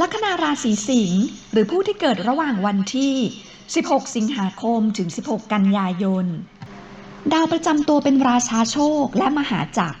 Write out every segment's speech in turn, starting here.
ลัคนาราศีสิงห์หรือผู้ที่เกิดระหว่างวันที่ 16 สิงหาคมถึง 16 กันยายน ดาวประจำตัวเป็นราชาโชคและมหาจักร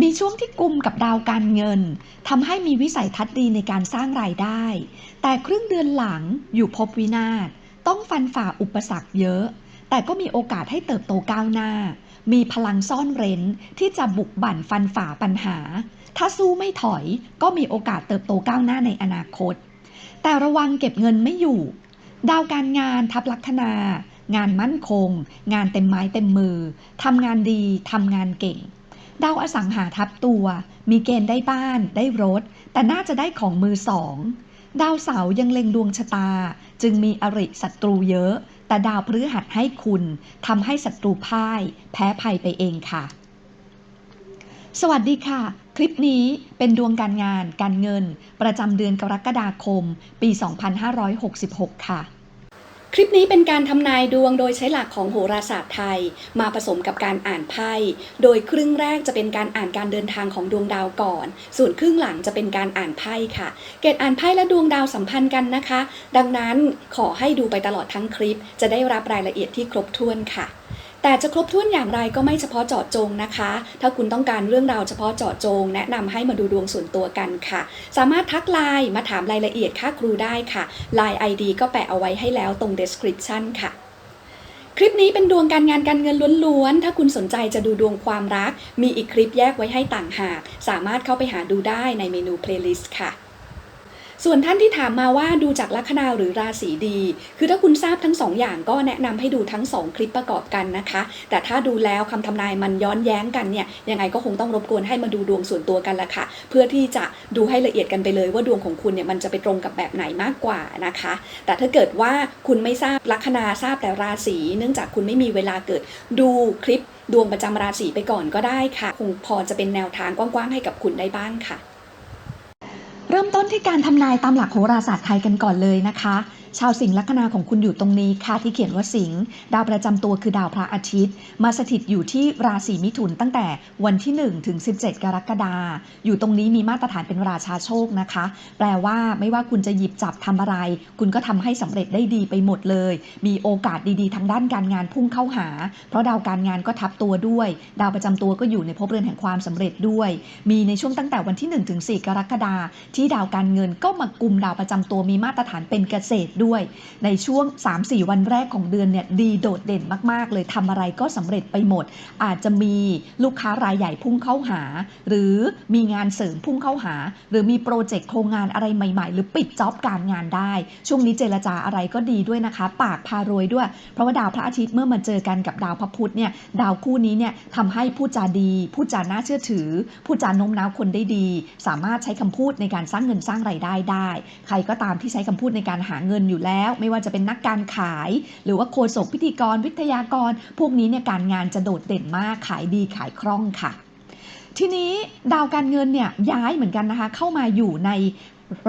มีช่วงที่กุมกับดาวการเงินทำให้มีวิสัยทัศน์ดีในการสร้างรายได้ แต่ครึ่งเดือนหลังอยู่พบวินาศต้องฟันฝ่าอุปสรรคเยอะ แต่ก็มีโอกาสให้เติบโตก้าวหน้า มีพลังซ่อนเร้นที่จะบุกบั่นฟันฝ่าปัญหา ถ้าสู้ไม่ถอยก็มีโอกาสเติบโตก้าวหน้าในอนาคต แต่ระวังเก็บเงินไม่อยู่ ดาวการงานทับลัคนา งานมั่นคง งานเต็มไม้เต็มมือทำงานดีทำงานเก่งดาวอสังหาทับตัว มีเกณฑ์ได้บ้าน ได้รถ แต่น่าจะได้ของมือสอง ดาวเสายังเล็งดวงชะตา จึงมีอริศัตรูเยอะ แต่ดาวพฤหัสให้คุณทำให้ศัตรูพ่าย แพ้ภัยไปเองค่ะ สวัสดีค่ะ คลิปนี้เป็นดวงการงาน การเงิน ประจำเดือนกรกฎาคม ปี 2566 ค่ะ คลิปนี้เป็นการทำนายดวงโดยใช้หลักของโหราศาสตร์ไทย มาผสมกับการอ่านไพ่ โดยครึ่งแรกจะเป็นการอ่านการเดินทางของดวงดาวก่อน ส่วนครึ่งหลังจะเป็นการอ่านไพ่ค่ะ เกตอ่านไพ่และดวงดาวสัมพันธ์กันนะคะ ดังนั้นขอให้ดูไปตลอดทั้งคลิป จะได้รับรายละเอียดที่ครบถ้วนค่ะ แต่จะครบถ้วนอย่างไรก็ไม่เฉพาะเจาะจงนะคะ ถ้าคุณต้องการเรื่องราวเฉพาะเจาะจง แนะนำให้มาดูดวงส่วนตัวกันค่ะ สามารถทักไลน์มาถามรายละเอียดค่าครูได้ค่ะไลน์ ID ก็แปะเอาไว้ให้แล้วตรง description ค่ะคลิปนี้เป็นดวงการงานการเงินล้วนๆ ถ้าคุณสนใจจะดูดวงความรัก มีอีกคลิปแยกไว้ให้ต่างหาก สามารถเข้าไปหาดูได้ในเมนู playlist ค่ะ ส่วนท่านที่ถามมาว่าดูจากลัคนาหรือราศีดี คือถ้าคุณทราบทั้งสองอย่างก็แนะนำให้ดูทั้งสองคลิปประกอบกันนะคะ แต่ถ้าดูแล้วคำทำนายมันย้อนแย้งกันเนี่ยยังไงก็คงต้องรบกวนให้มาดูดวงส่วนตัวกันละค่ะ เพื่อที่จะดูให้ละเอียดกันไปเลยว่าดวงของคุณเนี่ยมันจะไปตรงกับแบบไหนมากกว่านะคะ แต่ถ้าเกิดว่าคุณไม่ทราบลัคนาทราบแต่ราศีเนื่องจากคุณไม่มีเวลาเกิดดูคลิปดวงประจำราศีไปก่อนก็ได้ค่ะ คงพอจะเป็นแนวทางกว้างๆให้กับคุณได้บ้างค่ะ เริ่มต้นที่การทำนายตามหลักโหราศาสตร์ไทยกันก่อนเลยนะคะ ชาวสิงห์ลัคนาของคุณอยู่ตรงนี้ค่ะที่เขียนว่าสิงห์ดาวประจำตัวคือดาวพระอาทิตย์ มาสถิตอยู่ที่ราศีมิถุนตั้งแต่วันที่ 1 ถึง 17 กรกฎาอยู่ตรงนี้มีมาตรฐานเป็นราชาโชคนะคะ แปลว่าไม่ว่าคุณจะหยิบจับทำอะไร คุณก็ทำให้สำเร็จได้ดีไปหมดเลย มีโอกาสดีๆ ทางด้านการงานพุ่งเข้าหา เพราะดาวการงานก็ทับตัวด้วย ดาวประจำตัวก็อยู่ในภพเรือนแห่งความสำเร็จด้วย มีในช่วงตั้งแต่วันที่1ถึง4กรกฎาที่ดาวการเงินก็มากลุ่มดาวประจำตัวมีมาตรฐานเป็นเกษตรด้วย ในช่วง 3-4 วันแรกของเดือนเนี่ยดีโดดเด่นมาก ๆ เลยทำอะไรก็สำเร็จไปหมด อาจจะมีลูกค้ารายใหญ่พุ่งเข้าหา หรือมีงานเสริมพุ่งเข้าหา หรือมีโปรเจกต์โครงงานอะไรใหม่ ๆ หรือปิดจ็อบการงานได้ ช่วงนี้เจรจาอะไรก็ดีด้วยนะคะ ปากพารวยด้วย เพราะว่าดาวพระอาทิตย์เมื่อมาเจอกันกับดาวพระพุธเนี่ยดาวคู่นี้เนี่ยทำให้พูดจาดีพูดจาน่าเชื่อถือพูดจาโน้มน้าวคนได้ดี สามารถใช้คำพูดในการสร้างเงินสร้างไรายได้ได้ ใครก็ตามที่ใช้คำพูดในการหาเงินอยู่แล้ว ไม่ว่าจะเป็นนักการขาย หรือว่าโฆษกพิธีกรวิทยากร พวกนี้เนี่ยการงานจะโดดเด่นมากขายดีขายคล่องค่ะทีนี้ดาวการเงินเนี่ยย้ายเหมือนกันนะคะเข้ามาอยู่ใน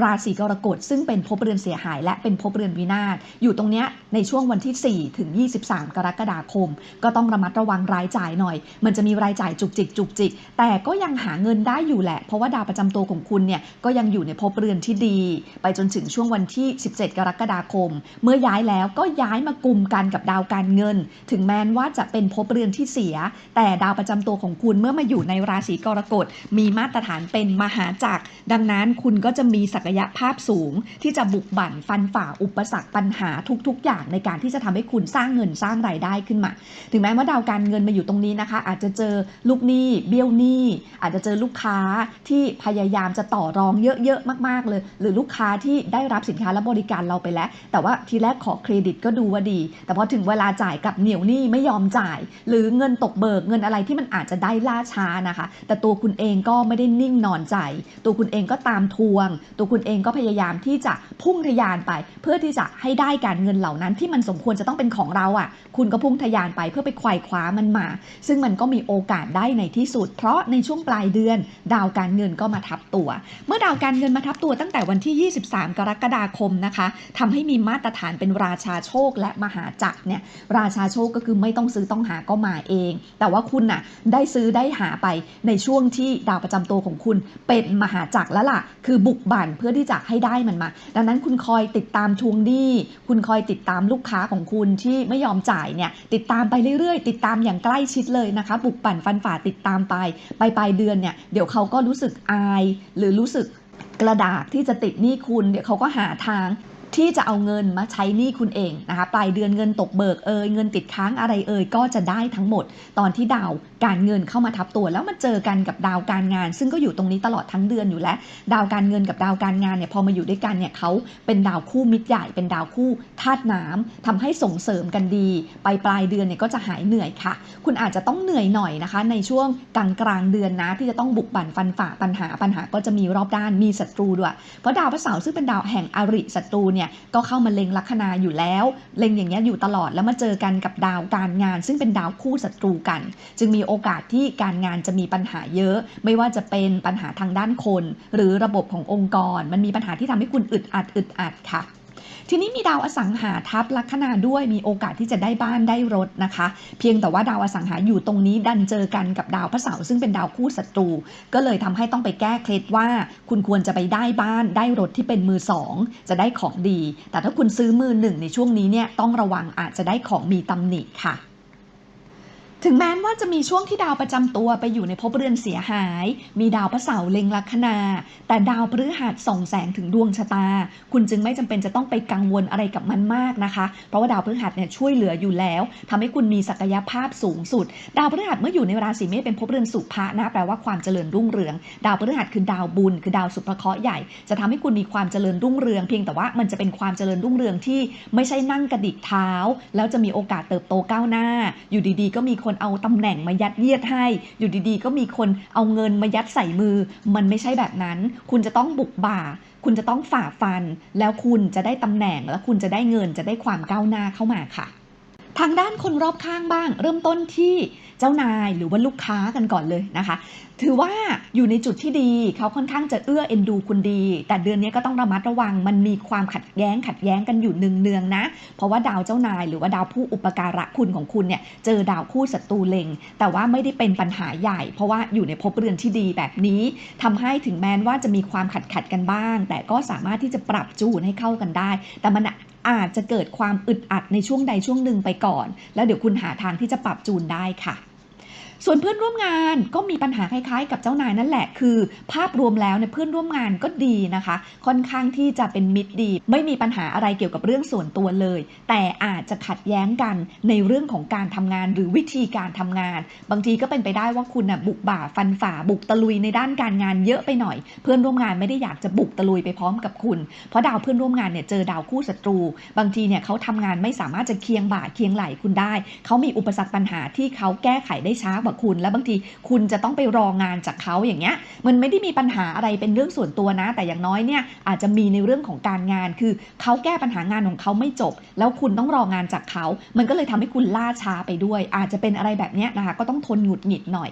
ราศีกรกฎซึ่งเป็นภพเรือนเสียหาย และเป็นภพเรือนวินาศอยู่ตรงเนี้ยในช่วงวันที่ 4 ถึง 23 กรกฎาคม ก็ต้องระมัดระวังรายจ่ายหน่อย มันจะมีรายจ่ายจุกจิกจุกจิก แต่ก็ยังหาเงินได้อยู่แหละ เพราะว่าดาวประจำตัวของคุณเนี่ยก็ยังอยู่ในภพเรือนที่ดี ไปจนถึงช่วงวันที่ 17 กรกฎาคม เมื่อย้ายแล้วก็ย้ายมากลุ่มกันกับดาวการเงิน ถึงแม้ว่าจะเป็นภพเรือนที่เสีย แต่ดาวประจำตัวของคุณเมื่อมาอยู่ในราศีกรกฎมีมาตรฐานเป็นมหาจักรดังนั้นคุณก็จะมีศักยภาพสูง ที่จะบุกบั่นฟันฝ่าอุปสรรคปัญหาทุก ๆ อย่างในการที่จะทำให้คุณสร้างเงินสร้างรายได้ขึ้นมา ถึงแม้ว่าดาวการเงินมาอยู่ตรงนี้นะคะ อาจจะเจอลูกหนี้เบี้ยวหนี้อาจจะเจอลูกค้าที่พยายามจะต่อรองเยอะๆมาก ๆเลย หรือลูกค้าที่ได้รับสินค้าและบริการเราไปแล้ว แต่ว่าทีแรกขอเครดิตก็ดูว่าดี แต่พอถึงเวลาจ่ายกับเหนียวหนี้ไม่ยอมจ่าย หรือเงินตกเบิกเงินอะไรที่มันอาจจะได้ล่าช้านะคะ แต่ตัวคุณเองก็ไม่ได้นิ่งนอนใจ ตัวคุณเองก็ตามทวงตัวคุณเองก็พยายามที่จะพุ่งทะยานไป เพื่อที่จะให้ได้การเงินเหล่านั้นที่มันสมควรจะต้องเป็นของเราอะ คุณก็พุ่งทะยานไปเพื่อไปไขว่คว้ามันมา ซึ่งมันก็มีโอกาสได้ในที่สุด เพราะในช่วงปลายเดือน ดาวการเงินก็มาทับตัว เมื่อดาวการเงินมาทับตัวตั้งแต่วันที่ 23 กรกฎาคมนะคะทำให้มีมาตรฐานเป็นราชาโชคและมหาจักรเนี่ยราชาโชคก็คือไม่ต้องซื้อต้องหาก็มาเอง แต่ว่าคุณน่ะได้ซื้อได้หาไปในช่วงที่ดาวประจำตัวของคุณเป็นมหาจักรแล้วล่ะ คือบุกบั่นเพื่อที่จะให้ได้มันมา ดังนั้นคุณคอยติดตามทวงหนี้ คุณคอยติดตามลูกค้าของคุณที่ไม่ยอมจ่ายเนี่ยติดตามไปเรื่อยๆ ติดตามอย่างใกล้ชิดเลยนะคะ บุกปั่นฟันฝ่าติดตามไป ไปปลายเดือนเนี่ยเดี๋ยวเขาก็รู้สึกอาย หรือรู้สึกกระดากที่จะติดหนี้คุณ เดี๋ยวเขาก็หาทาง ที่จะเอาเงินมาใช้หนี้คุณเองนะคะปลายเดือนเงินตกเบิกเอยเงินติดค้างอะไรเอยก็จะได้ทั้งหมด ตอนที่ดาวการเงินเข้ามาทับตัว แล้วมาเจอกันกับดาวการงาน ซึ่งก็อยู่ตรงนี้ตลอดทั้งเดือนอยู่แล้ว ดาวการเงินกับดาวการงานเนี่ยพอมาอยู่ด้วยกันเนี่ยเขาเป็นดาวคู่มิตรใหญ่เป็นดาวคู่ธาตุน้ำทำให้ส่งเสริมกันดี ไปปลายเดือนเนี่ยก็จะหายเหนื่อยค่ะ คุณอาจจะต้องเหนื่อยหน่อยนะคะ ในช่วงกลางกลางเดือนนะที่จะต้องบุกบั่นฟันฝ่าปัญหาปัญหาก็จะมีรอบด้านมีศัตรูด้วยเพราะดาวพระเสาร์ซึ่งเป็นดาวแห่งอริศัตรูเนี่ยก็เข้ามาเล็งลัคนาอยู่แล้ว เล็งอย่างเงี้ยอยู่ตลอดแล้วมาเจอกันกับดาวการงาน ซึ่งเป็นดาวคู่ศัตรูกัน จึงมีโอกาสที่การงานจะมีปัญหาเยอะ ไม่ว่าจะเป็นปัญหาทางด้านคน หรือระบบขององค์กร มันมีปัญหาที่ทำให้คุณอึดอัดอึดอัดค่ะ ทีนี้มีดาวอสังหาทับลัคนาด้วยมีโอกาสที่จะได้บ้านได้รถนะคะ เพียงแต่ว่าดาวอสังหาอยู่ตรงนี้ดันเจอกันกับดาวพระเสาร์ซึ่งเป็นดาวคู่ศัตรู ก็เลยทำให้ต้องไปแก้เคล็ดว่า คุณควรจะไปได้บ้านได้รถที่เป็นมือสองจะได้ของดี แต่ถ้าคุณซื้อมือหนึ่งในช่วงนี้เนี่ยต้องระวังอาจจะได้ของมีตำหนิค่ะ ถึงแม้ว่าจะมีช่วงที่ดาวประจำตัวไปอยู่ในภพเรือนเสียหาย มีดาวพระเสาร์เล็งลัคนา แต่ดาวพฤหัสส่องแสงถึงดวงชะตา คุณจึงไม่จำเป็นจะต้องไปกังวลอะไรกับมันมากนะคะ เพราะว่าดาวพฤหัสเนี่ยช่วยเหลืออยู่แล้วทำให้คุณมีศักยภาพสูงสุด ดาวพฤหัสเมื่ออยู่ในราศีเมษเป็นภพเรือนสุภะนะแปลว่าความเจริญรุ่งเรือง ดาวพฤหัสคือดาวบุญ คือดาวสุภเคราะห์ใหญ่ จะทำให้คุณมีความเจริญรุ่งเรือง เพียงแต่ว่ามันจะเป็นความเจริญรุ่งเรืองที่ไม่ใช่นั่งกระดิกเท้า แล้วจะมีโอกาสเติบโตก้าวหน้า อยู่ดีๆ ก็มีคนนเอาตำแหน่งมายัดเยียดให้ อยู่ดีๆ ก็มีคนเอาเงินมายัดใส่มือ มันไม่ใช่แบบนั้น คุณจะต้องบุกบ่า คุณจะต้องฝ่าฟัน แล้วคุณจะได้ตำแหน่งแล้วคุณจะได้เงินจะได้ความก้าวหน้าเข้ามาค่ะ ทางด้านคนรอบข้างบ้าง เริ่มต้นที่เจ้านายหรือว่าลูกค้ากันก่อนเลยนะคะ ถือว่าอยู่ในจุดที่ดีเขาค่อนข้างจะเอื้อเอ็นดูคุณดี แต่เดือนนี้ก็ต้องระมัดระวัง มันมีความขัดแย้งขัดแย้งกันอยู่เนืองๆนะ เพราะว่าดาวเจ้านายหรือว่าดาวผู้อุปการะคุณของคุณเนี่ยเจอดาวคู่ศัตรูเล็ง แต่ว่าไม่ได้เป็นปัญหาใหญ่ เพราะว่าอยู่ในภพเรือนที่ดีแบบนี้ทำให้ถึงแม้ว่าจะมีความขัดขัดกันบ้าง แต่ก็สามารถที่จะปรับจูนให้เข้ากันได้ แต่มัน อาจจะเกิดความอึดอัดในช่วงใดช่วงหนึ่งไปก่อน แล้วเดี๋ยวคุณหาทางที่จะปรับจูนได้ค่ะ ส่วนเพื่อนร่วมงานก็มีปัญหาคล้ายๆ กับเจ้านายนั่นแหละ คือ ภาพรวมแล้วเนี่ยเพื่อนร่วมงานก็ดีนะคะ ค่อนข้างที่จะเป็นมิตรดี ไม่มีปัญหาอะไรเกี่ยวกับเรื่องส่วนตัวเลย แต่อาจจะขัดแย้งกันในเรื่องของการทำงานหรือวิธีการทำงาน บางทีก็เป็นไปได้ว่าคุณน่ะบุกบ่าฟันฝ่าบุกตะลุยในด้านการงานเยอะไปหน่อย เพื่อนร่วมงานไม่ได้อยากจะบุกตะลุยไปพร้อมกับคุณ เพราะดาวเพื่อนร่วมงานเนี่ยเจอดาวคู่ศัตรู บางทีเนี่ยเขาทำงานไม่สามารถจะเคียงบ่าเคียงไหลคุณได้ เขามีอุปสรรคปัญหาที่เขาแก้ไขได้ช้ากว่าคุณ และบางทีคุณจะต้องไปรองานจากเขาอย่างเงี้ย มันไม่ได้มีปัญหาอะไรเป็นเรื่องส่วนตัวนะ แต่อย่างน้อยเนี่ยอาจจะมีในเรื่องของการงาน คือเขาแก้ปัญหางานของเขาไม่จบ แล้วคุณต้องรองานจากเขา มันก็เลยทำให้คุณล่าช้าไปด้วย อาจจะเป็นอะไรแบบเนี้ยนะคะ ก็ต้องทนหงุดหงิดหน่อย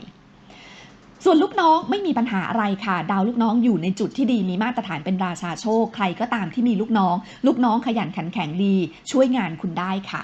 ส่วนลูกน้องไม่มีปัญหาอะไรค่ะ ดาวลูกน้องอยู่ในจุดที่ดีมีมาตรฐานเป็นราชาโชค ใครก็ตามที่มีลูกน้อง ลูกน้องขยันขันแข็งดี ช่วยงานคุณได้ค่ะ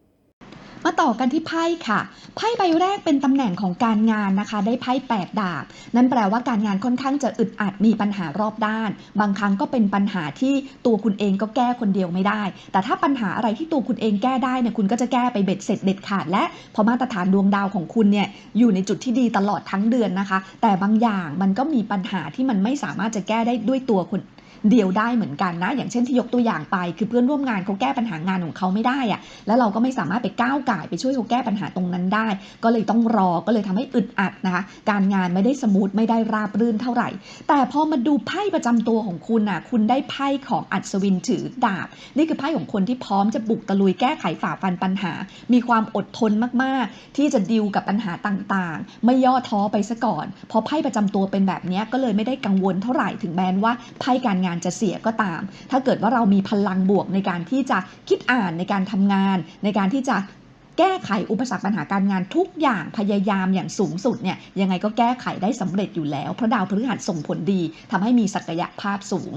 มาต่อกันที่ไพ่ค่ะ ไพ่ใบแรกเป็นตำแหน่งของการงานนะคะ ได้ไพ่8ดาบ นั่นแปลว่าการงานค่อนข้างจะอึดอัดมีปัญหารอบด้าน บางครั้งก็เป็นปัญหาที่ตัวคุณเองก็แก้คนเดียวไม่ได้ แต่ถ้าปัญหาอะไรที่ตัวคุณเองแก้ได้เนี่ยคุณก็จะแก้ไปเบ็ดเสร็จเด็ดขาด และพอมาตรฐานดวงดาวของคุณเนี่ยอยู่ในจุดที่ดีตลอดทั้งเดือนนะคะ แต่บางอย่างมันก็มีปัญหาที่มันไม่สามารถจะแก้ได้ด้วยตัวคุณ เดียวได้เหมือนกันนะ อย่างเช่นที่ยกตัวอย่างไป คือเพื่อนร่วมงานเขาแก้ปัญหางานของเขาไม่ได้อะแล้วเราก็ไม่สามารถไปก้าวไก่ไปช่วยเขาแก้ปัญหาตรงนั้นได้ ก็เลยต้องรอก็เลยทำให้อึดอัดนะคะการงานไม่ได้สมูทไม่ได้ราบรื่นเท่าไหร่ แต่พอมาดูไพ่ประจำตัวของคุณน่ะคุณได้ไพ่ของอัศวินถือดาบ นี่คือไพ่ของคนที่พร้อมจะบุกตะลุยแก้ไขฝ่าฟันปัญหา มีความอดทนมากๆ ที่จะดิวกับปัญหาต่างๆ ไม่ย่อท้อไปซะก่อน พอไพ่ประจำตัวเป็นแบบนี้ก็เลยไม่ได้กังวลเท่าไหร่ถึงแม้ว่าไพ่การงานจะเสียก็ตาม ถ้าเกิดว่าเรามีพลังบวกในการที่จะคิดอ่านในการทำงาน ในการที่จะแก้ไขอุปสรรคปัญหาการงานทุกอย่างพยายามอย่างสูงสุดเนี่ยยังไงก็แก้ไขได้สำเร็จอยู่แล้ว เพราะดาวพฤหัสส่งผลดีทำให้มีศักยภาพสูง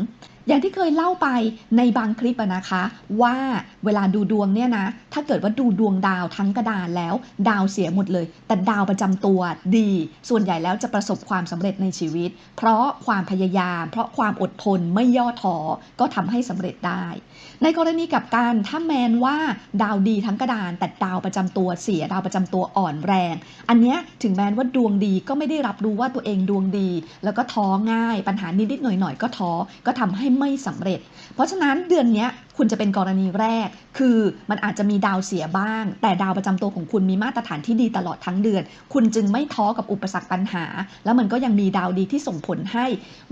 อย่างที่เคยเล่าไปในบางคลิปนะคะ ว่าเวลาดูดวงเนี่ยนะ ถ้าเกิดว่าดูดวงดาวทั้งกระดานแล้ว ดาวเสียหมดเลย แต่ดาวประจำตัวดี ส่วนใหญ่แล้วจะประสบความสำเร็จในชีวิต เพราะความพยายาม เพราะความอดทนไม่ย่อท้อก็ทำให้สำเร็จได้ ในกรณีกับการถ้าแมนว่าดาวดีทั้งกระดาน แต่ดาวประจำตัวเสียดาวประจำตัวอ่อนแรง อันเนี้ยถึงแม้ว่าดวงดีก็ไม่ได้รับรู้ว่าตัวเองดวงดี แล้วก็ท้อง่าย ปัญหานิดๆหน่อยๆก็ท้อก็ทำให้ไม่สำเร็จ เพราะฉะนั้นเดือนนี้คุณจะเป็นกรณีแรก คือมันอาจจะมีดาวเสียบ้าง แต่ดาวประจำตัวของคุณมีมาตรฐานที่ดีตลอดทั้งเดือน คุณจึงไม่ท้อกับอุปสรรคปัญหา แล้วมันก็ยังมีดาวดีที่ส่งผลให้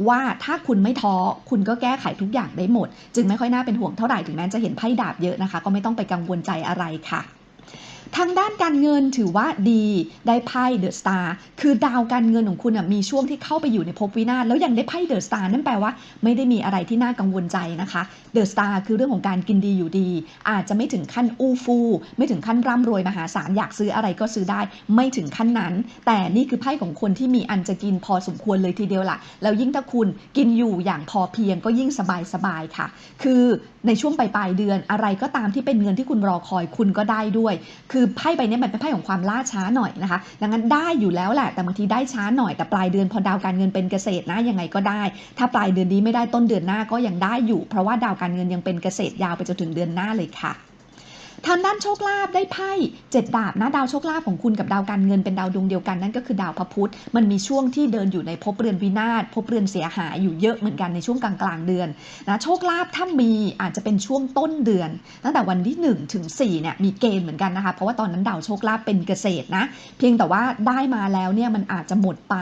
ว่าถ้าคุณไม่ท้อคุณก็แก้ไขทุกอย่างได้หมด จึงไม่ค่อยน่าเป็นห่วงเท่าไหร่ถึงแม้จะเห็นไพ่ดาบเยอะนะคะ ก็ไม่ต้องไปกังวลใจอะไรค่ะ ทางด้านการเงินถือว่าดีได้ไพ่เดอะสตาร์คือดาวการเงินของคุณมีช่วงที่เข้าไปอยู่ในภพวินาศแล้วยังได้ไพ่เดอะสตาร์นั่นแปลว่าไม่ได้มีอะไรที่น่ากังวลใจนะคะเดอะสตาร์คือเรื่องของการกินดีอยู่ดี อาจจะไม่ถึงขั้นอู้ฟู่ไม่ถึงขั้นร่ำรวยมหาศาลอยากซื้ออะไรก็ซื้อได้ ไม่ถึงขั้นนั้น แต่นี่คือไพ่ของคนที่มีอันจะกินพอสมควรเลยทีเดียวล่ะแล้วยิ่งถ้าคุณกินอยู่อย่างพอเพียงก็ยิ่งสบายสบายๆค่ะ คือในช่วงปลายเดือนอะไรก็ตามที่เป็นเงินที่คุณรอคอยคุณก็ได้ด้วย คือือไพ่ใบนี้มันเป็นไพ่ของความล่าช้าหน่อยนะคะ ดังนั้นได้อยู่แล้วแหละ แต่บางทีได้ช้าหน่อยแต่ปลายเดือนพอดาวการเงินเป็นเกษตรนะยังไงก็ได้ ถ้าปลายเดือนนี้ไม่ได้ต้นเดือนหน้าก็ยังได้อยู่ เพราะว่าดาวการเงินยังเป็นเกษตรยาวไปจนถึงเดือนหน้าเลยค่ะ ทางด้านโชคลาภได้ไพ่เจ็ดดาบนะดาวโชคลาภของคุณกับดาวการเงินเป็นดาวดวงเดียวกันนั่นก็คือดาวพระพุธมันมีช่วงที่เดินอยู่ในภพเรือนวินาศภพเรือนเสียหายอยู่เยอะเหมือนกันในช่วงกลางกลางเดือนนะโชคลาภถ้ามีอาจจะเป็นช่วงต้นเดือน ตั้งแต่วันที่1ถึง4เนี่ยมีเกณฑ์เหมือนกันนะคะเพราะว่าตอนนั้นดาวโชคลาภเป็นเกษตรนะเพียงแต่ว่าได้มาแล้วเนี่ยมันอาจจะหมดไป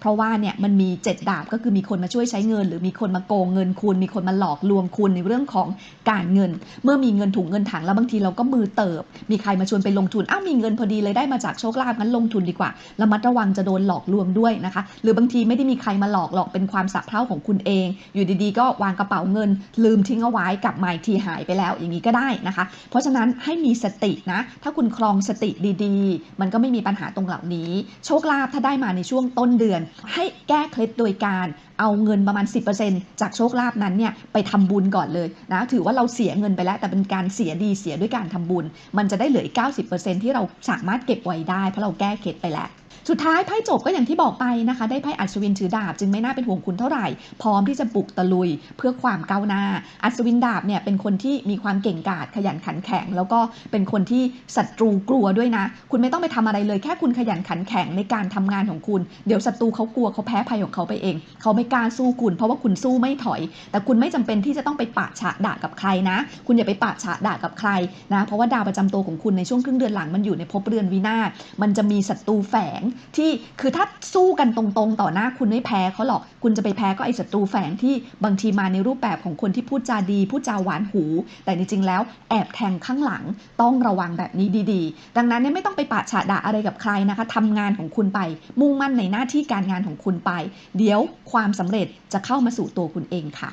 เพราะว่าเนี่ยมันมีเจ็ดดาบก็คือมีคนมาช่วยใช้เงิน หรือมีคนมาโกงเงินคุณ มีคนมาหลอกลวงคุณในเรื่องของการเงิน เมื่อมีเงินถุงเงินถังแล้วบางทีเราก็มือเติบ มีใครมาชวนไปลงทุนอ้าวมีเงินพอดีเลยได้มาจากโชคลาภงั้นลงทุนดีกว่าระมัดระวังจะโดนหลอกลวงด้วยนะคะ หรือบางทีไม่ได้มีใครมาหลอกหลอกเป็นความสับเพร่าของคุณเอง อยู่ดีๆ ก็วางกระเป๋าเงิน ลืมทิ้งเอาไว้กลับมาอีกทีหายไปแล้วอย่างนี้ก็ได้นะคะ เพราะฉะนั้นให้มีสตินะ ถ้าคุณครองสติดีๆ มันก็ไม่มีปัญหาตรงเหล่านี้ โชคลาภถ้าได้มาในช่วงต้นเดือน ให้แก้เคล็ดโดยการ เอาเงินประมาณ 10%จากโชคลาภนั้นเนี่ยไปทำบุญก่อนเลยนะถือว่าเราเสียเงินไปแล้ว แต่เป็นการเสียดีเสียด้วยการทำบุญ มันจะได้เหลืออีก 90%ที่เราสามารถเก็บไว้ได้เพราะเราแก้เคล็ดไปแล้ว สุดท้ายไพ่จบก็อย่างที่บอกไปนะคะ ได้ไพ่อัศวินถือดาบจึงไม่น่าเป็นห่วงคุณเท่าไหร่ พร้อมที่จะบุกตะลุยเพื่อความก้าวหน้า อัศวินดาบเนี่ยเป็นคนที่มีความเก่งกาจขยันขันแข็ง แล้วก็เป็นคนที่ศัตรูกลัวด้วยนะ คุณไม่ต้องไปทำอะไรเลยแค่คุณขยันขันแข็งในการทำงานของคุณ เดี๋ยวศัตรูเขากลัวเขาแพ้ภัยของเขาไปเอง เขาไม่กล้าสู้คุณ เพราะว่าคุณสู้ไม่ถอย แต่คุณไม่จำเป็นที่จะต้องไปปะฉะด่ากับใครนะ คุณอย่าไปปะฉะด่ากับใครนะ เพราะว่าดาวประจำตัวของคุณในช่วงครึ่งเดือนหลังมันอยู่ในภพเรือนวินาศมันจะมีศัตรูแฝงที่คือถ้าสู้กันตรงๆ ต่อหน้าคุณไม่แพ้เขาหรอก คุณจะไปแพ้ก็ไอ้ศัตรูแฝงที่บางทีมาในรูปแบบของคนที่พูดจาดี พูดจาหวานหู แต่จริงๆแล้วแอบแทงข้างหลังต้องระวังแบบนี้ดีๆ ดังนั้นเนี่ยไม่ต้องไปปะฉะด่าอะไรกับใครนะคะทำงานของคุณไป มุ่งมั่นในหน้าที่การงานของคุณไป เดี๋ยวความสำเร็จจะเข้ามาสู่ตัวคุณเองค่ะ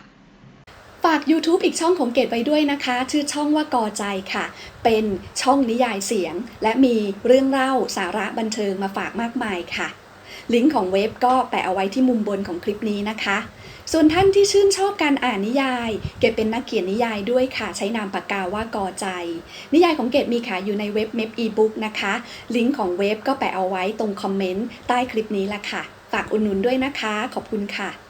าก YouTube อีกช่องของเกดไว้ด้วยนะคะ ชื่อช่องว่ากอใจค่ะ เป็นช่องนิยายเสียง และมีเรื่องเล่าสาระบันเทิงมาฝากมากมายค่ะ ลิงก์ของเว็บก็แปะเอาไว้ที่มุมบนของคลิปนี้นะคะ ส่วนท่านที่ชื่นชอบการอ่านนิยาย เกดเป็นนักเขียนนิยายด้วยค่ะ ใช้นามปากกาว่ากอใจ นิยายของเกดมีขายอยู่ในเว็บเมพอีบุ๊กนะคะ ลิงก์ของเว็บก็แปะเอาไว้ตรงคอมเมนต์ใต้คลิปนี้ละค่ะ ฝากอุดหนุนด้วยนะคะ ขอบคุณค่ะ